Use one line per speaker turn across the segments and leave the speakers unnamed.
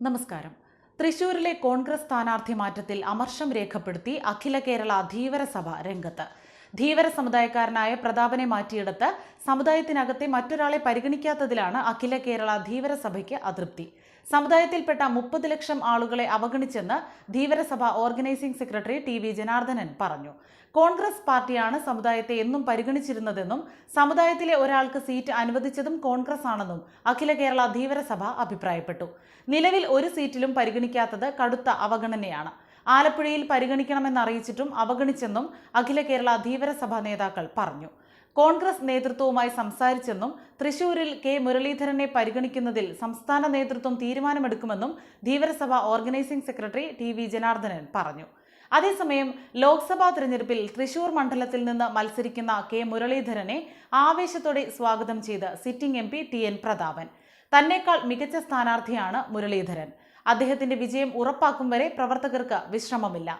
നമസ്കാരം. തൃശൂരിലെ കോൺഗ്രസ് സ്ഥാനാർത്ഥി മാറ്റത്തിൽ അമർഷം രേഖപ്പെടുത്തി അഖില കേരള ധീവരസഭ രംഗത്ത്. ധീവര സമുദായക്കാരനായ പ്രതാപനെ മാറ്റിയെടുത്ത് സമുദായത്തിനകത്തെ മറ്റൊരാളെ പരിഗണിക്കാത്തതിലാണ് അഖില കേരള ധീവര സഭയ്ക്ക് അതൃപ്തി. സമുദായത്തിൽപ്പെട്ട മുപ്പത് ലക്ഷം ആളുകളെ അവഗണിച്ചെന്ന് Dheevarasabha organising secretary T V Janardhanan പറഞ്ഞു. കോൺഗ്രസ് പാർട്ടിയാണ് സമുദായത്തെ എന്നും പരിഗണിച്ചിരുന്നതെന്നും സമുദായത്തിലെ ഒരാൾക്ക് സീറ്റ് അനുവദിച്ചതും കോൺഗ്രസ് ആണെന്നും അഖില കേരള ധീവരസഭ അഭിപ്രായപ്പെട്ടു. നിലവിൽ ഒരു സീറ്റിലും പരിഗണിക്കാത്തത് കടുത്ത അവഗണനയാണ്. ആലപ്പുഴയിൽ പരിഗണിക്കണമെന്ന് അറിയിച്ചിട്ടും അവഗണിച്ചെന്നും അഖില കേരള ധീവര സഭാ നേതാക്കൾ പറഞ്ഞു. കോൺഗ്രസ് നേതൃത്വവുമായി സംസാരിച്ചെന്നും തൃശൂരിൽ കെ മുരളീധരനെ പരിഗണിക്കുന്നതിൽ സംസ്ഥാന നേതൃത്വം തീരുമാനമെടുക്കുമെന്നും Dheevarasabha organising secretary T V Janardhanan പറഞ്ഞു. അതേസമയം ലോക്സഭാ തെരഞ്ഞെടുപ്പിൽ തൃശൂർ മണ്ഡലത്തിൽ നിന്ന് മത്സരിക്കുന്ന കെ മുരളീധരനെ ആവേശത്തോടെ സ്വാഗതം ചെയ്ത് sitting M P T N Prathapan. തന്നേക്കാൾ മികച്ച സ്ഥാനാർത്ഥിയാണ് മുരളീധരൻ. അദ്ദേഹത്തിന്റെ വിജയം ഉറപ്പാക്കും വരെ പ്രവർത്തകർക്ക് വിശ്രമമില്ല.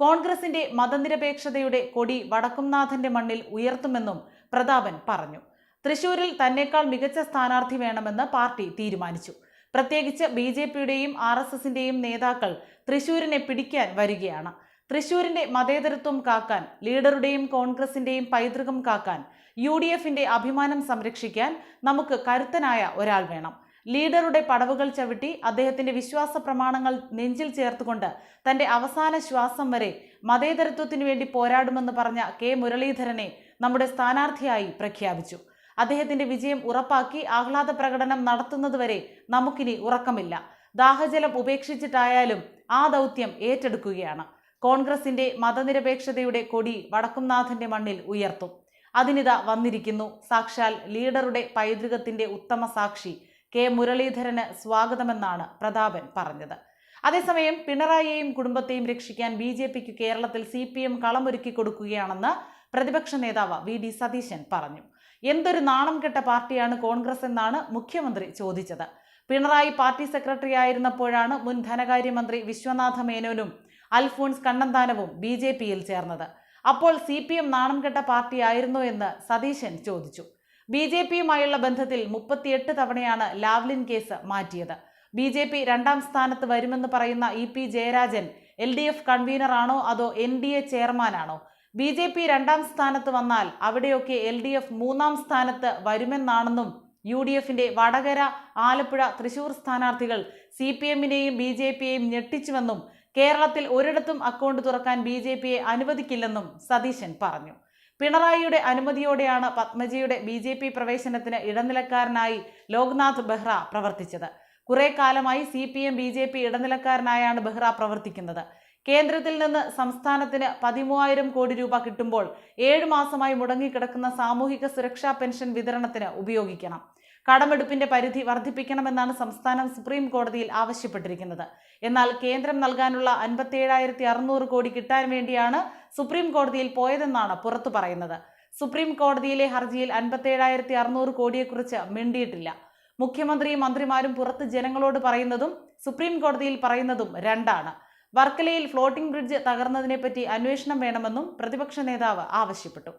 കോൺഗ്രസിന്റെ മതനിരപേക്ഷതയുടെ കൊടി വടക്കുംനാഥന്റെ മണ്ണിൽ ഉയർത്തുമെന്നും പ്രതാപൻ പറഞ്ഞു. തൃശൂരിൽ തന്നെക്കാൾ മികച്ച സ്ഥാനാർത്ഥി വേണമെന്ന് പാർട്ടി തീരുമാനിച്ചു. പ്രത്യേകിച്ച് ബി ജെ പിയുടെയും ആർ എസ് എസിന്റെയും നേതാക്കൾ തൃശൂരിനെ പിടിക്കാൻ വരികയാണ്. തൃശൂരിന്റെ മതേതരത്വം കാക്കാൻ ലീഡറുടെയും കോൺഗ്രസിന്റെയും പൈതൃകം കാക്കാൻ യു ഡി എഫിന്റെ അഭിമാനം സംരക്ഷിക്കാൻ നമുക്ക് കരുത്തനായ ഒരാൾ വേണം. ലീഡറുടെ പടവുകൾ ചവിട്ടി അദ്ദേഹത്തിന്റെ വിശ്വാസ പ്രമാണങ്ങൾ നെഞ്ചിൽ ചേർത്തുകൊണ്ട് തന്റെ അവസാന ശ്വാസം വരെ മതേതരത്വത്തിനു വേണ്ടി പോരാടുമെന്ന് പറഞ്ഞ കെ മുരളീധരനെ നമ്മുടെ സ്ഥാനാർത്ഥിയായി പ്രഖ്യാപിച്ചു. അദ്ദേഹത്തിന്റെ വിജയം ഉറപ്പാക്കി ആഹ്ലാദ പ്രകടനം നടത്തുന്നതുവരെ നമുക്കിനി ഉറക്കമില്ല. ദാഹജലം ഉപേക്ഷിച്ചിട്ടായാലും ആ ദൗത്യം ഏറ്റെടുക്കുകയാണ്. കോൺഗ്രസിന്റെ മതനിരപേക്ഷതയുടെ കൊടി വടക്കുംനാഥന്റെ മണ്ണിൽ ഉയർത്തും. അതിനിതാ വന്നിരിക്കുന്നു. സാക്ഷാൽ ലീഡറുടെ പൈതൃകത്തിന്റെ ഉത്തമ സാക്ഷി കെ മുരളീധരന് സ്വാഗതമെന്നാണ് പ്രതാപൻ പറഞ്ഞത്. അതേസമയം പിണറായിയെയും കുടുംബത്തെയും രക്ഷിക്കാൻ ബി ജെ പിക്ക് കേരളത്തിൽ സി പി എം കളമൊരുക്കി കൊടുക്കുകയാണെന്ന് പ്രതിപക്ഷ നേതാവ് വി ഡി സതീശൻ പറഞ്ഞു. എന്തൊരു നാണം കെട്ട പാർട്ടിയാണ് കോൺഗ്രസ് എന്നാണ് മുഖ്യമന്ത്രി ചോദിച്ചത്. പിണറായി പാർട്ടി സെക്രട്ടറി ആയിരുന്നപ്പോഴാണ് മുൻ ധനകാര്യമന്ത്രി വിശ്വനാഥ മേനോനും അൽഫോൺസ് കണ്ണന്താനവും ബി ജെ പിയിൽ ചേർന്നത്. അപ്പോൾ സി പി എം നാണം കെട്ട പാർട്ടിയായിരുന്നോ എന്ന് സതീശൻ ചോദിച്ചു. ബി ജെ പിയുമായുള്ള ബന്ധത്തിൽ മുപ്പത്തിയെട്ട് തവണയാണ് ലാവ്ലിൻ കേസ് മാറ്റിയത്. ബി ജെ പി രണ്ടാം സ്ഥാനത്ത് വരുമെന്ന് പറയുന്ന E P Jayarajan L D F കൺവീനറാണോ അതോ എൻ ഡി എ ചെയർമാനാണോ? ബി ജെ പി രണ്ടാം സ്ഥാനത്ത് വന്നാൽ അവിടെയൊക്കെ എൽ ഡി എഫ് മൂന്നാം സ്ഥാനത്ത് വരുമെന്നാണെന്നും യു ഡി എഫിന്റെ വടകര ആലപ്പുഴ തൃശൂർ സ്ഥാനാർത്ഥികൾ സി പി എമ്മിനെയും ബി ജെ പിയെയും ഞെട്ടിച്ചുവെന്നും കേരളത്തിൽ ഒരിടത്തും അക്കൗണ്ട് തുറക്കാൻ ബി ജെ പിയെ അനുവദിക്കില്ലെന്നും സതീശൻ പറഞ്ഞു. പിണറായിയുടെ അനുമതിയോടെയാണ് പത്മജിയുടെ ബി ജെ പി പ്രവേശനത്തിന് ഇടനിലക്കാരനായി ലോക്നാഥ് ബെഹ്റ പ്രവർത്തിച്ചത്. കുറെ കാലമായി C P M B J P ഇടനിലക്കാരനായാണ് Behera പ്രവർത്തിക്കുന്നത്. കേന്ദ്രത്തിൽ നിന്ന് സംസ്ഥാനത്തിന് പതിമൂവായിരം കോടി രൂപ കിട്ടുമ്പോൾ ഏഴു മാസമായി മുടങ്ങിക്കിടക്കുന്ന സാമൂഹിക സുരക്ഷാ പെൻഷൻ വിതരണത്തിന് ഉപയോഗിക്കണം. കടമെടുപ്പിന്റെ പരിധി വർദ്ധിപ്പിക്കണമെന്നാണ് സംസ്ഥാനം സുപ്രീം കോടതിയിൽ ആവശ്യപ്പെട്ടിരിക്കുന്നത്. എന്നാൽ കേന്ദ്രം നൽകാനുള്ള അൻപത്തിയേഴായിരത്തി അറുന്നൂറ് കോടി കിട്ടാൻ വേണ്ടിയാണ് സുപ്രീം കോടതിയിൽ പോയതെന്നാണ് പുറത്തു പറയുന്നത്. സുപ്രീം കോടതിയിലെ ഹർജിയിൽ അൻപത്തിയേഴായിരത്തി അറുന്നൂറ് കോടിയെക്കുറിച്ച് മിണ്ടിയിട്ടില്ല. മുഖ്യമന്ത്രിയും മന്ത്രിമാരും പുറത്ത് ജനങ്ങളോട് പറയുന്നതും സുപ്രീം കോടതിയിൽ പറയുന്നതും രണ്ടാണ്. വർക്കലയിൽ ഫ്ലോട്ടിംഗ് ബ്രിഡ്ജ് തകർന്നതിനെപ്പറ്റി അന്വേഷണം വേണമെന്നും പ്രതിപക്ഷ നേതാവ് ആവശ്യപ്പെട്ടു.